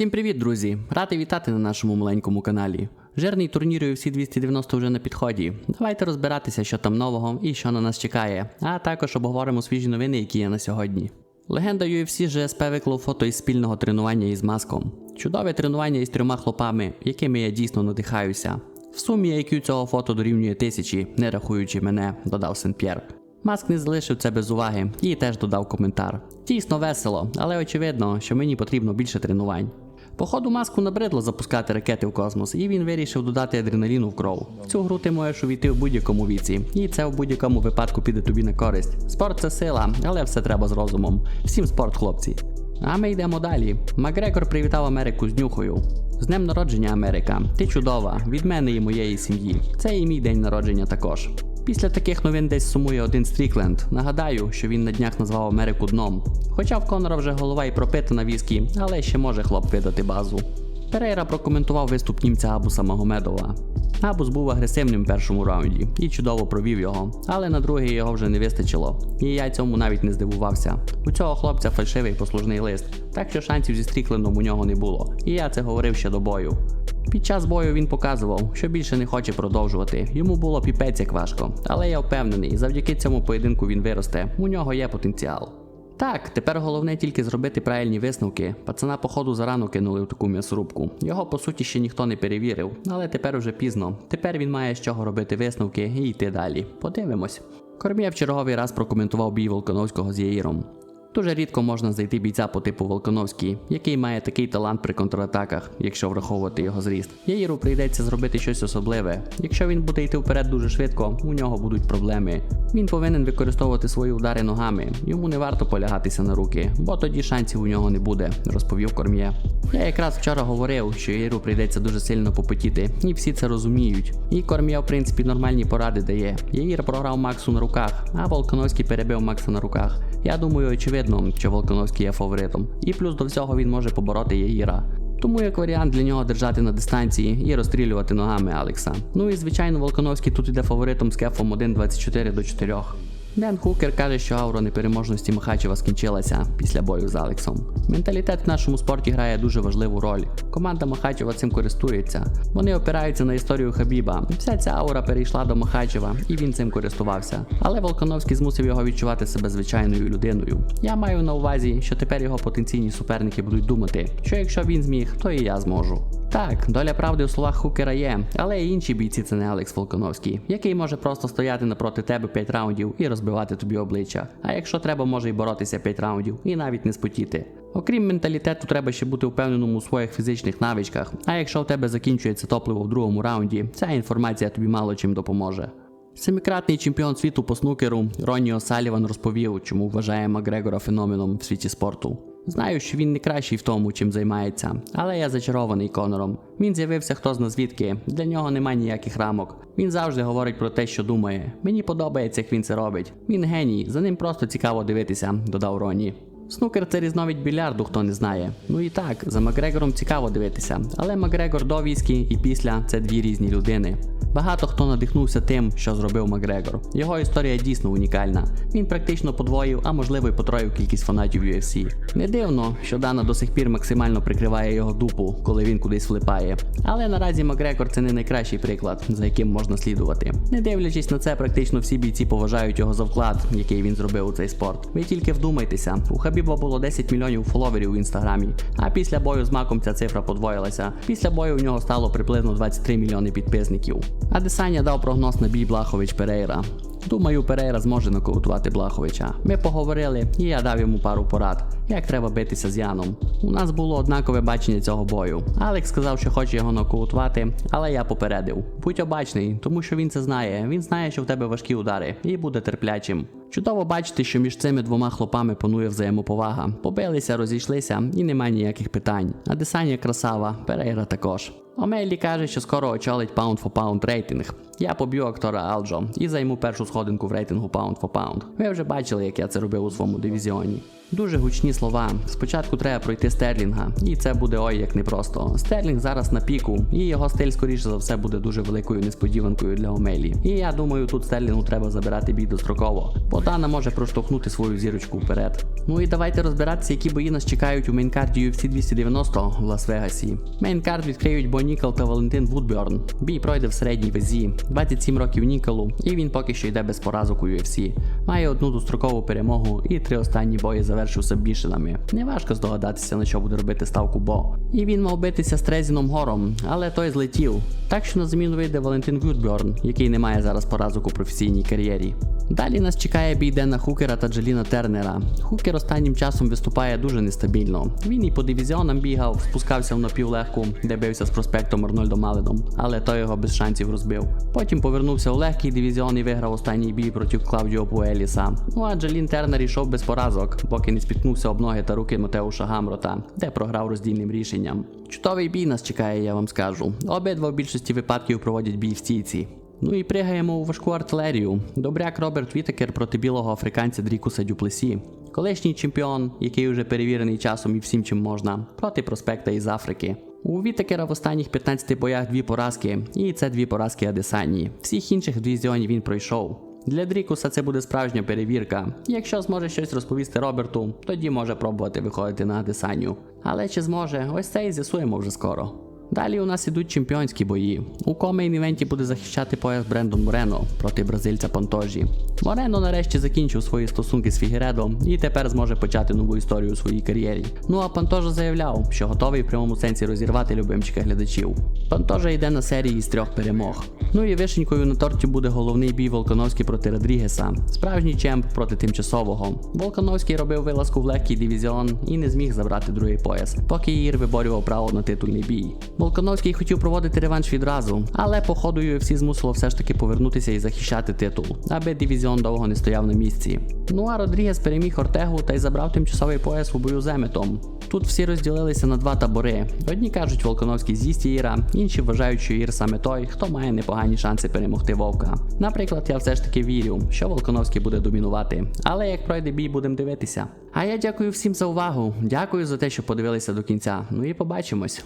Всім привіт, друзі! Радий вітати на нашому маленькому каналі. Жирний турнір UFC 290 вже на підході. Давайте розбиратися, що там нового і що на нас чекає, а також обговоримо свіжі новини, які є на сьогодні. Легенда UFC GSP виклав фото із спільного тренування із маском. Чудове тренування із трьома хлопами, якими я дійсно надихаюся. В сумі IQ цього фото дорівнює тисячі, не рахуючи мене, додав Сен-П'єр. Маск не залишив це без уваги і теж додав коментар. Дійсно весело, але очевидно, що мені потрібно більше тренувань. Походу, маску набридло запускати ракети в космос, і він вирішив додати адреналіну в кров. В цю гру ти можеш увійти в будь-якому віці, і це в будь-якому випадку піде тобі на користь. Спорт це сила, але все треба з розумом. Всім спорт, хлопці. А ми йдемо далі. Макгрегор привітав Америку з нюхою. З днем народження, Америка. Ти чудова, від мене і моєї сім'ї. Це і мій день народження також. Після таких новин десь сумує один Стрікленд. Нагадаю, що він на днях назвав Америку дном. Хоча в Конора вже голова і пропитана віскі, але ще може хлоп видати базу. Перейра прокоментував виступ німця Абуса Магомедова. Абус був агресивним в першому раунді і чудово провів його, але на другий його вже не вистачило. І я цьому навіть не здивувався. У цього хлопця фальшивий послужний лист, так що шансів зі Стріклендом у нього не було. І я це говорив ще до бою. Під час бою він показував, що більше не хоче продовжувати. Йому було піпець як важко. Але я впевнений, завдяки цьому поєдинку він виросте. У нього є потенціал. Так, тепер головне тільки зробити правильні висновки. Пацана, походу, зарано кинули в таку м'ясорубку. Його по суті ще ніхто не перевірив, але тепер уже пізно. Тепер він має з чого робити висновки і йти далі. Подивимось. Кормєв черговий раз прокоментував бій Волконовського з Яїром. Дуже рідко можна знайти бійця по типу Волконовський, який має такий талант при контратаках, якщо враховувати його зріст. Яїру прийдеться зробити щось особливе. Якщо він буде йти вперед дуже швидко, у нього будуть проблеми. Він повинен використовувати свої удари ногами. Йому не варто полягатися на руки, бо тоді шансів у нього не буде, розповів Корм'є. Я якраз вчора говорив, що Яїру прийдеться дуже сильно попотіти, і всі це розуміють. І Корм'є, в принципі, нормальні поради дає. Яїр програв Максу на руках, а Волконовський перебив Макса на руках. Я думаю, очевидно, що Волконовський є фаворитом. І плюс до всього він може побороти Яїра. Тому як варіант для нього держати на дистанції і розстрілювати ногами Алекса. Ну і звичайно, Волконовський тут іде фаворитом з кефом 1.24 до 4. Ден Хукер каже, що аура непереможності Махачева скінчилася після бою з Алексом. Менталітет в нашому спорті грає дуже важливу роль. Команда Махачева цим користується. Вони опираються на історію Хабіба. Вся ця аура перейшла до Махачева, і він цим користувався. Але Волконовський змусив його відчувати себе звичайною людиною. Я маю на увазі, що тепер його потенційні суперники будуть думати, що якщо він зміг, то і я зможу. Так, доля правди у словах Хукера є, але і інші бійці це не Алекс Волконовський, який може просто стояти напроти тебе 5 раундів і розбивати тобі обличчя. А якщо треба, може й боротися 5 раундів і навіть не спотіти. Окрім менталітету, треба ще бути впевненим у своїх фізичних навичках. А якщо в тебе закінчується топливо в другому раунді, ця інформація тобі мало чим допоможе. Семикратний чемпіон світу по снукеру Ронні Осаліван розповів, чому вважає Макгрегора феноменом в світі спорту. Знаю, що він не кращий в тому, чим займається, але я зачарований Конором. Він з'явився хто зна звідки, для нього немає ніяких рамок. Він завжди говорить про те, що думає. Мені подобається, як він це робить. Він геній, за ним просто цікаво дивитися, додав Ронні. Снукер це різновид більярду, хто не знає. Ну і так, за Макгрегором цікаво дивитися, але Макгрегор до віскі і після це дві різні людини. Багато хто надихнувся тим, що зробив Макгрегор. Його історія дійсно унікальна. Він практично подвоїв, а можливо й потроїв кількість фанатів UFC. Не дивно, що Дана до сих пір максимально прикриває його дупу, коли він кудись влипає. Але наразі Макгрегор це не найкращий приклад, за яким можна слідувати. Не дивлячись на це, практично всі бійці поважають його за вклад, який він зробив у цей спорт. Ви тільки вдумайтеся, у Хабіба було 10 мільйонів фоловерів у інстаграмі, а після бою з маком ця цифра подвоїлася. Після бою у нього стало приблизно 23 мільйони підписників. Адесаня дав прогноз на бій Блахович Перейра. Думаю, Перейра зможе нокаутувати Блаховича. Ми поговорили, і я дав йому пару порад, як треба битися з Яном. У нас було однакове бачення цього бою. Алекс сказав, що хоче його нокаутувати, але я попередив. Будь обачний, тому що він це знає. Він знає, що в тебе важкі удари, і буде терплячим. Чудово бачити, що між цими двома хлопами панує взаємоповага. Побилися, розійшлися і немає ніяких питань. А Десаня красава, Перейра також. Омейлі каже, що скоро очолить Pound for Pound рейтинг. Я поб'ю актора Алджо і займу першу сходинку в рейтингу Pound for Pound. Ви вже бачили, як я це робив у своєму дивізіоні. Дуже гучні слова. Спочатку треба пройти Стерлінга, і це буде ой як непросто. Стерлінг зараз на піку, і його стиль, скоріше за все, буде дуже великою несподіванкою для Омелі. І я думаю, тут Стерлінгу треба забирати бій достроково, бо Лодана може проштовхнути свою зірочку вперед. Ну і давайте розбиратися, які бої нас чекають у мейнкарді UFC 290 в Лас-Вегасі. Мейнкард відкриють Бо Нікол та Валентин Вудберн. Бій пройде в середній вазі, 27 років Ніколу, і він поки що йде без поразок у UFC. Має одну дострокову перемогу і три останні бої завершив сабмішинами. Неважко здогадатися, на що буде робити ставку Бо. І він мав битися з Трезіном Гором, але той злетів. Так що на заміну вийде Валентин Вудберн, який не має зараз поразок у професійній кар'єрі. Далі нас чекає бій Дена Хукера та Джеліна Тернера. Хукер останнім часом виступає дуже нестабільно. Він і по дивізіонам бігав, спускався в напівлегку, де бився з проспектом Арнольдом Маледом, але той його без шансів розбив. Потім повернувся у легкий дивізіон і виграв останній бій проти Клаудіо Пуеліса. Ну а Джелін Тернер йшов без поразок, поки не спіткнувся об ноги та руки Матеуша Гамрота, де програв роздільним рішенням. Чудовий бій нас чекає, я вам скажу. Обидва в більшості випадків проводять бій в стійці. Ну і пригаємо у важку артилерію. Добряк Роберт Вітекер проти білого африканця Дрікуса Дюплесі. Колишній чемпіон, який вже перевірений часом і всім чим можна, проти проспекта із Африки. У Вітекера в останніх 15 боях дві поразки, і це дві поразки Адесанії. Всіх інших дивізіонів він пройшов. Для Дрікуса це буде справжня перевірка. Якщо зможе щось розповісти Роберту, тоді може пробувати виходити на Адесанію. Але чи зможе, ось це і з'ясуємо вже скоро. Далі у нас ідуть чемпіонські бої. У комейн івенті буде захищати пояс Брендон Морено проти бразильця Пантожі. Морено нарешті закінчив свої стосунки з Фігередо і тепер зможе почати нову історію у своїй кар'єрі. Ну а Пантожа заявляв, що готовий в прямому сенсі розірвати любимчика глядачів. Пантожа йде на серії з трьох перемог. Ну і вишенькою на торті буде головний бій Волконовський проти Родрігеса, справжній чемп проти тимчасового. Волконовський робив вилазку в легкий дивізіон і не зміг забрати другий пояс, поки Ір виборював право на титульний бій. Волконовський хотів проводити реванш відразу, але по ходу UFC змусило все ж таки повернутися і захищати титул, аби дивізіон довго не стояв на місці. Ну а Родрігес переміг Ортегу та й забрав тимчасовий пояс у бою з Еметом. Тут всі розділилися на два табори. Одні кажуть, Волконовський з'їсть Іра, інші вважають, що Ір саме той, хто має непогані шанси перемогти Вовка. Наприклад, я все ж таки вірю, що Волконовський буде домінувати. Але як пройде бій, будемо дивитися. А я дякую всім за увагу. Дякую за те, що подивилися до кінця. Ну і побачимось.